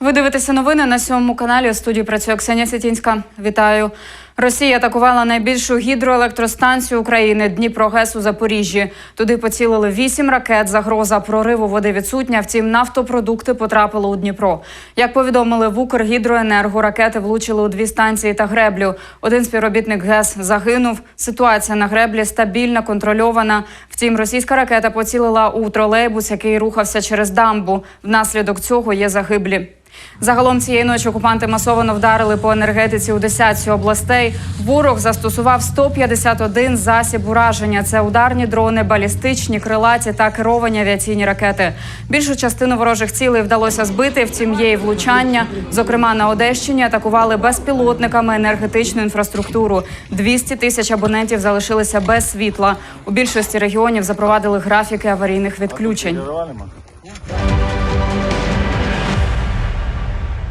Ви дивитеся новини на сьомому каналі. У студії працює Ксенія Сетінська. Вітаю. Росія атакувала найбільшу гідроелектростанцію України Дніпрогес у Запоріжжі. Туди поцілили вісім ракет. Загроза прориву води відсутня. Втім, нафтопродукти потрапили у Дніпро. Як повідомили в Укргідроенерго, ракети влучили у дві станції та греблю. Один співробітник ГЕС загинув. Ситуація на греблі стабільна, контрольована. Втім, російська ракета поцілила у тролейбус, який рухався через дамбу. Внаслідок цього є загиблі. Загалом цієї ночі окупанти масово вдарили по енергетиці у десятці областей. Ворог застосував 151 засіб ураження. Це ударні дрони, балістичні, крилаті та керовані авіаційні ракети. Більшу частину ворожих цілей вдалося збити. Втім, є і влучання. Зокрема, на Одещині атакували безпілотниками енергетичну інфраструктуру. 200 тисяч абонентів залишилися без світла. У більшості регіонів запровадили графіки аварійних відключень.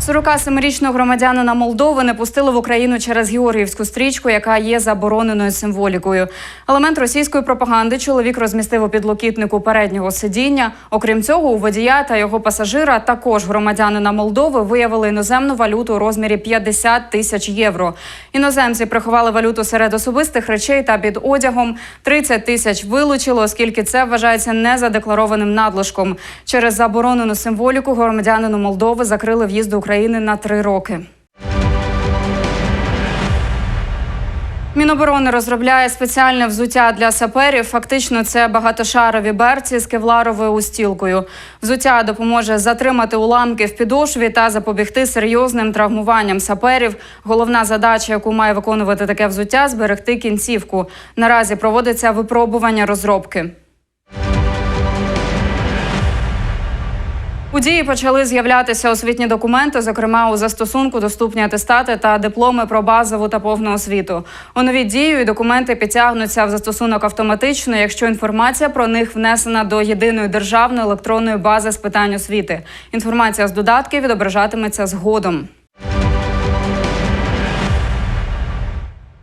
47-річного громадянина Молдови не пустили в Україну через Георгіївську стрічку, яка є забороненою символікою. Елемент російської пропаганди чоловік розмістив у підлокітнику переднього сидіння. Окрім цього, у водія та його пасажира, також громадянина Молдови, виявили іноземну валюту у розмірі 50 тисяч євро. Іноземці приховали валюту серед особистих речей та під одягом. 30 тисяч вилучили, оскільки це вважається незадекларованим надлишком. Через заборонену символіку громадянину Молдови закрили в'їзд до України на три роки. Міноборони розробляє спеціальне взуття для саперів. Фактично, це багатошарові берці з кевларовою устілкою. Взуття допоможе затримати уламки в підошві та запобігти серйозним травмуванням саперів. Головна задача, яку має виконувати таке взуття, зберегти кінцівку. Наразі проводиться випробування розробки. У дії почали з'являтися освітні документи, зокрема у застосунку доступні атестати та дипломи про базову та повну освіту. У нові дію документи підтягнуться в застосунок автоматично, якщо інформація про них внесена до єдиної державної електронної бази з питань освіти. Інформація з додатків відображатиметься згодом.